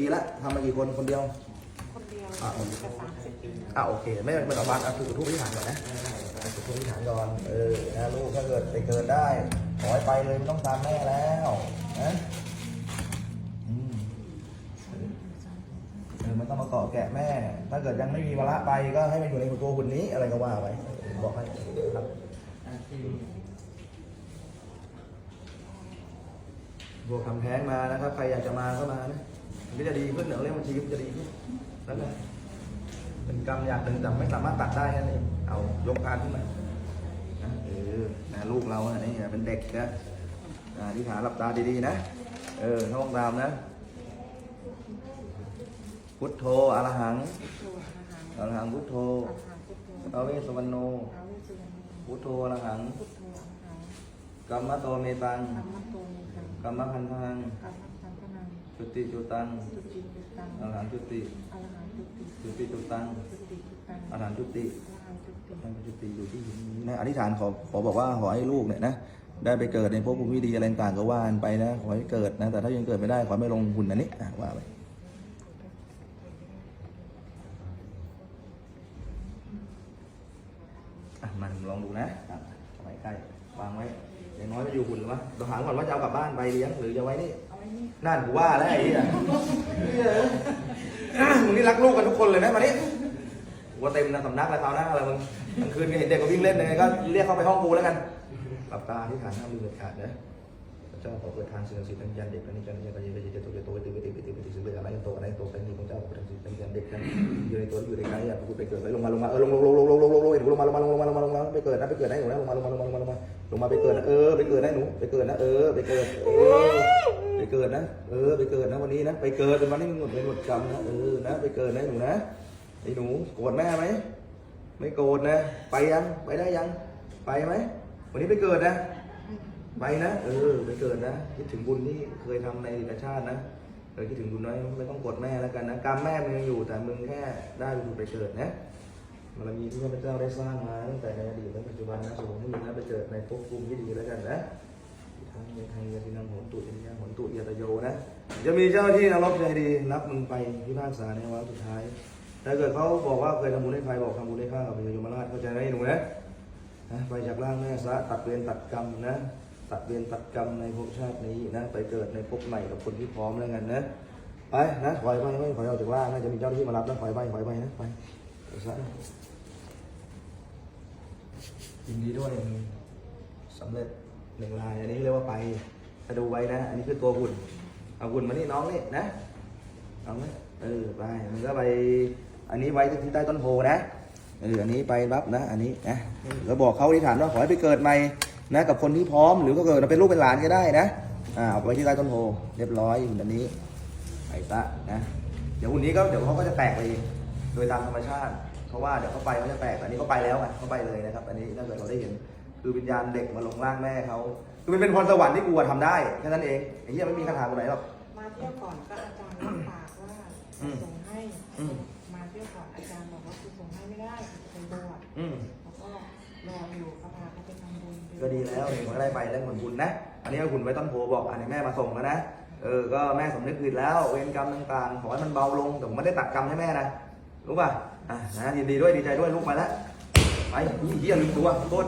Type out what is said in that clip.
ปีละทำมากี่คนคนเดียว คนเดียวอะผม จะสามสิบปีอะโอเค ไม่ไม่ต้องวัดอะคือจุดทูปอธิษฐานก่อนนะอะจุดทูปอธิษฐานก่อนเออนะลูกถ้าเกิดไปเกิดได้ขอให้ไปเลยไม่ต้องตามแม่แล้วนะอืมเออไม่ต้องมาเกาะแกะแม่ ถ้าเกิดยังไม่มีวาระไปก็ให้มันอยู่ในตัวหุ่นนี้อะไรก็ว่าไปบอกให้ครับ บวกทำแท้งมานะครับ ใครอยากจะมาก็มานะ มันก็จะดีขึ้นเดี๋ยวเรื่องบัญชีมันจะดีขึ้นแล้วนะเป็นกรรมอย่างหนึ่งแต่ไม่สามารถตัดได้นั่นเองเอายกการขึ้นมาเออนะลูกเราอะนี่เป็นเด็กนะอ่าที่ขาหลับตาดีๆนะ เออท่องตามนะ พุทโธอรหังอรหังพุทโธอาหารพุทโธอเวสวรรณโนอาวิสุวรรณพุทโธอรหังพุทโธอาหารกัมมะโตเมตังธรรมะโตนิสังกัมมะพันธัง จุติจุตังสุจิตุตังอรหังจุติอรหังจุติจุติจุตังจุติจุตังอรหังจุติอรหังจุติท่านจุติอยู่ที่หินนี้นะอธิษฐานขอขอบอกว่าขอให้ลูกเนี่ยนะได้ไปเกิดในภพภูมิที่ดีอะไรต่างๆก็ว่ากันไปนะขอให้เกิดนะแต่ถ้ายังเกิดไม่ได้ขอให้ไม่ลงหุ่นอันนี้อะว่าไปอะมันลองดูนะอะเอาไว้ใกล้วางไว้อย่างน้อยไม่อยู่หุ่นหรือวะเราถามก่อนว่าจะเอากลับบ้านไปเลี้ยงหรือจะไว้นี่เอาไว้ นั่นกูว่าแล้วไอ้เหี้ยมึงนี่รักลูกกันทุกคนเลยนะมานี่กูว่าเต็มนะสำนักแล้วเขาวหน้าอะไรมึงกลางคืนเห็นเด็กก็วิ่งเล่นยังไงก็เรียกเข้าไปห้องกูแล้วกันหลับตาที่ฐานห้ามลืมเด็ดขาดนะ เจ้าขอเปิดทางสิ่งศักดิ์สิทธิ์ทั้งยันเด็กและนิจันนิจันกัจเยกัจเยเจโตเจโตเจติวิติวิติวิติสิ่งเลืออะไรกันโตอะไรโตกันนี่พระเจ้าขอเปิดทางสิ่งศักดิ์สิทธิ์ทั้งยันเด็กนั้นอยู่ในตัวอยู่ในกายอะพูดไปเกิดไปลงมาลงมาเออลงลงลงลงลงลงลงลงลงมาลงมาลงมาลงมาลงมาไปเกิดนะไปเกิดนะหนูนะลงมาลงมาลงมาลงมาลงมาลงมาไปเกิดนะเออไปเกิดนะหนูไปเกิดนะเออไปเกิดเออไปเกิดนะเออไปเกิดนะวันนี้นะไปเกิดเป็นวันที่มึงหมดเป็นหมดกรรมนะเออนะไปเกิดนะหนูนะไอ้หนูโกรธแม่ไหมไม่โกรธนะ ไปยังไปได้ยังไปไหมวันนี้ไปเกิดนะ ไปนะเออไปเกิดนะคิดถึงบุญที่เคยทำในอดีตชาตินะเออคิดถึงบุญน้อยไม่ต้องกรธแม่แล้วกันนะกรรมแม่มึงยังอยู่แต่มึงแค่ได้บุญไปเกิดนะบารมีที่พระเจ้าได้สร้างมาตั้งแต่ในอดีตและปัจจุบันนะส่งให้มึงนะไปเกิดในภพภูมิที่ดีแล้วกันนะทางในทางยาตินังหนตุยัญญาโหนตุยาตโยนะจะมีเจ้าที่นรกใจดีรับมึงไปพิพากษาในวาระสุดท้ายถ้าเกิดเขาบอกว่าเคยทำบุญให้ใครบอกทำบุญให้ข้ากับพระยมราชเข้าใจไหมหนูนะนะไปจากร่างแม่ซะตัดเวรตัดกรรมนะ ตัดเวรตัดกรรมในภพชาตินี้นะไปเกิดในภพใหม่กับคนที่พร้อมแล้วกันนะไปนะถอยไปไม่ถอยออกจากร่างนะจะมีเจ้าหน้าที่มารับนะถอยไปถอยไปนะไปซะยินดีด้วยสำเร็จหนึ่งรายอันนี้เรียกว่าไปถ้าดูไว้นะ อันนี้คือตัวหุ่นเอาหุ่นมานี่น้องนี่นะเอาไหมเออไปมันก็ไป อันนี้ไว้ที่ใต้ต้นโพนะเอออันนี้ไปรับนะ อันนี้นะแล้วบอกเขาที่ฐานว่าขอให้ไปเกิดใหม่ นะกับคนที่พร้อมหรือก็เกิดมาเป็นลูกเป็นหลานก็ได้นะอ่าเอาไว้ที่ใต้ต้นโพเรียบร้อยหุ่นอันนี้ไปซะนะ เดี๋ยวหุ่นนี้ก็เดี๋ยวเขาก็จะแตกไปเองโดยตามธรรมชาติ เพราะว่าเดี๋ยวเขาไปเขาจะแตกแต่อันนี้เขาไปแล้วไงเขาไปเลยนะครับ อันนี้ถ้าเกิดเราได้เห็นคือวิญญาณเด็กมาลงร่างแม่เขาคือมันเป็นพรสวรรค์ที่กูทำได้แค่นั้นเองไอ้เหี้ยไม่มีคาถาตัวไหนหรอกมาเที่ยวก่อนก็อาจารย์ ก็ดีแล้วเห็นว่าได้ไปแล้วผลบุญนะ อันนี้เอาหุ่นไว้ต้นโพบอกอันนี้แม่มาส่งแล้วนะ เออ ก็แม่สำนึกผิดแล้ว เวรกรรมต่างๆ ขอให้มันเบาลง แต่ผมไม่ได้ตัดกรรมให้แม่นะ รู้ป่ะ อะนะยินดีด้วย ดีใจด้วย ลูกไปแล้ว ไปเฮียลืมตัวโทษ